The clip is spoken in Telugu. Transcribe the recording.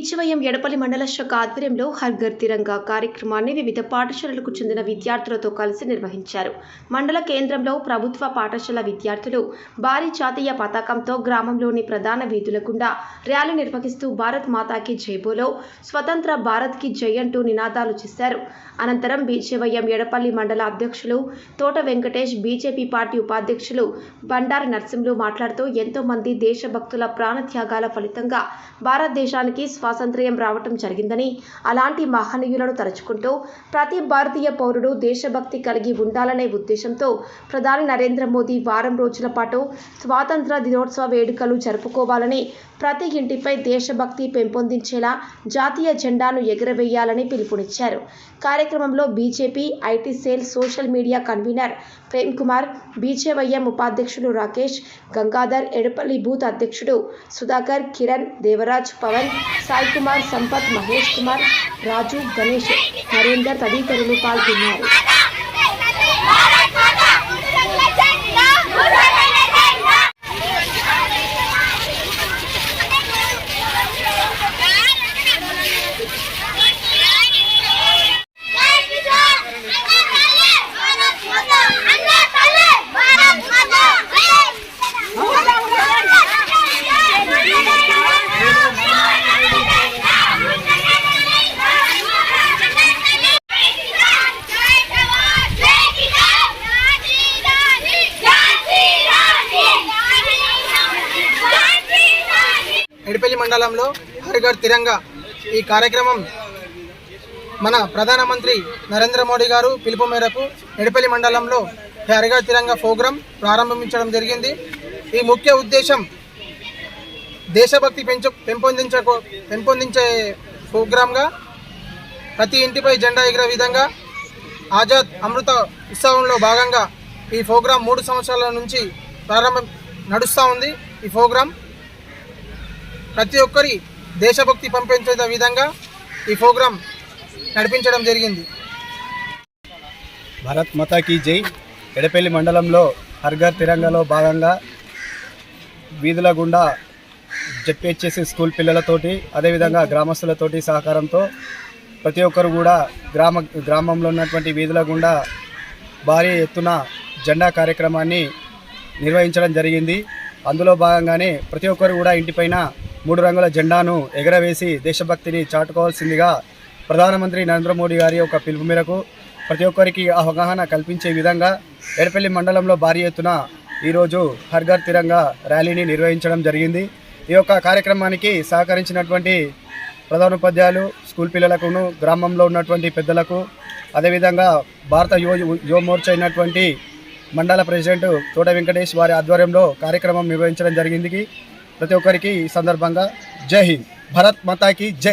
పిచ్చివయం ఎడపల్లి మండల శాఖ ఆధ్వర్యంలో హర్ఘర్ తిరంగా కార్యక్రమాన్ని వివిధ పాఠశాలలకు చెందిన విద్యార్థులతో కలిసి నిర్వహించారు. మండల కేంద్రంలో ప్రభుత్వ పాఠశాల విద్యార్థులు భారీ జాతీయ పతాకంతో గ్రామంలోని ప్రధాన వీధుల గుండా ర్యాలీ నిర్వహిస్తూ భారత్ మాతాకి జైబోలో స్వతంత్ర భారత్కి జై అంటూ నినాదాలు చేశారు. అనంతరం బీజేవైఎం ఎడపల్లి మండల అధ్యక్షులు తోట వెంకటేష్ బీజేపీ పార్టీ ఉపాధ్యక్షులు బండారి నర్సింహులు మాట్లాడుతూ ఎంతో మంది దేశభక్తుల ప్రాణత్యాగాల ఫలితంగా భారతదేశానికి స్వాతంత్ర్యం రావటం జరిగిందని అలాంటి మహనీయులను తలుచుకుంటూ ప్రతి భారతీయ పౌరుడు దేశభక్తి కలిగి ఉండాలనే ఉద్దేశంతో ప్రధాని నరేంద్ర మోదీ వారం రోజుల పాటు స్వాతంత్ర దినోత్సవ వేడుకలు జరుపుకోవాలని ప్రతి ఇంటిపై దేశభక్తి పెంపొందించేలా జాతీయ జెండాను ఎగురవేయాలని పిలుపునిచ్చారు. కార్యక్రమంలో BJP IT cell social media convener Prem Kumar BJYM ఉపాధ్యక్షుడు రాకేష్ గంగాధర్ ఎడపల్లి బూత్ అధ్యక్షుడు సుధాకర్ కిరణ్ దేవరాజ్ పవన్ సాయి కుమార్ సంపత్ మహేష్ కుమార్ రాజు గణేష్ నరేందర్ తదితరులు పాల్గొన్నారు ఎడిపల్లి మండలంలో హరిగఢ్ తిరంగా ఈ కార్యక్రమం మన ప్రధానమంత్రి నరేంద్ర మోడీ గారు పిలుపు మేరకు ఎడిపల్లి మండలంలో హరిగఢ్ తిరంగా ప్రోగ్రాం ప్రారంభించడం జరిగింది. ఈ ముఖ్య ఉద్దేశం దేశభక్తి పెంచు పెంపొందించ పెంపొందించే ప్రోగ్రాంగా ప్రతి ఇంటిపై జెండా ఎగిరే విధంగా ఆజాద్ అమృత ఉత్సవంలో భాగంగా ఈ ప్రోగ్రాం మూడు సంవత్సరాల నుంచి ప్రారంభం నడుస్తూ ఉంది. ఈ ప్రోగ్రాం ప్రతి ఒక్కరి దేశభక్తి పంపించే విధంగా ఈ ప్రోగ్రాం నడిపించడం జరిగింది. భారత్ మాతాకి జై. ఎడపల్లి మండలంలో హర్ఘర్ తిరంగాలో భాగంగా వీధుల గుండా జెడ్పిహెచ్ఎస్సి స్కూల్ పిల్లలతోటి అదేవిధంగా గ్రామస్తులతోటి సహకారంతో ప్రతి ఒక్కరు కూడా గ్రామ గ్రామంలో ఉన్నటువంటి వీధుల గుండా భారీ ఎత్తున జెండా కార్యక్రమాన్ని నిర్వహించడం జరిగింది. అందులో భాగంగానే ప్రతి ఒక్కరు కూడా ఇంటిపైన మూడు రంగుల జెండాను ఎగరవేసి దేశభక్తిని చాటుకోవాల్సిందిగా ప్రధానమంత్రి నరేంద్ర మోడీ గారి యొక్క పిలుపు మేరకు ప్రతి ఒక్కరికి అవగాహన కల్పించే విధంగా ఎడపల్లి మండలంలో భారీ ఎత్తున ఈరోజు హర్ఘర్ తిరంగా ర్యాలీని నిర్వహించడం జరిగింది. ఈ యొక్క కార్యక్రమానికి సహకరించినటువంటి ప్రధానోపాధ్యాయులు స్కూల్ పిల్లలకును గ్రామంలో ఉన్నటువంటి పెద్దలకు అదేవిధంగా భారత యువ యువ అయినటువంటి మండల ప్రెసిడెంట్ తోట వెంకటేష్ వారి ఆధ్వర్యంలో కార్యక్రమం నిర్వహించడం జరిగింది. ప్రతి ఒక్కరికి ఈ సందర్భంగా జై హింద్. భరత్ మాతాకి జై.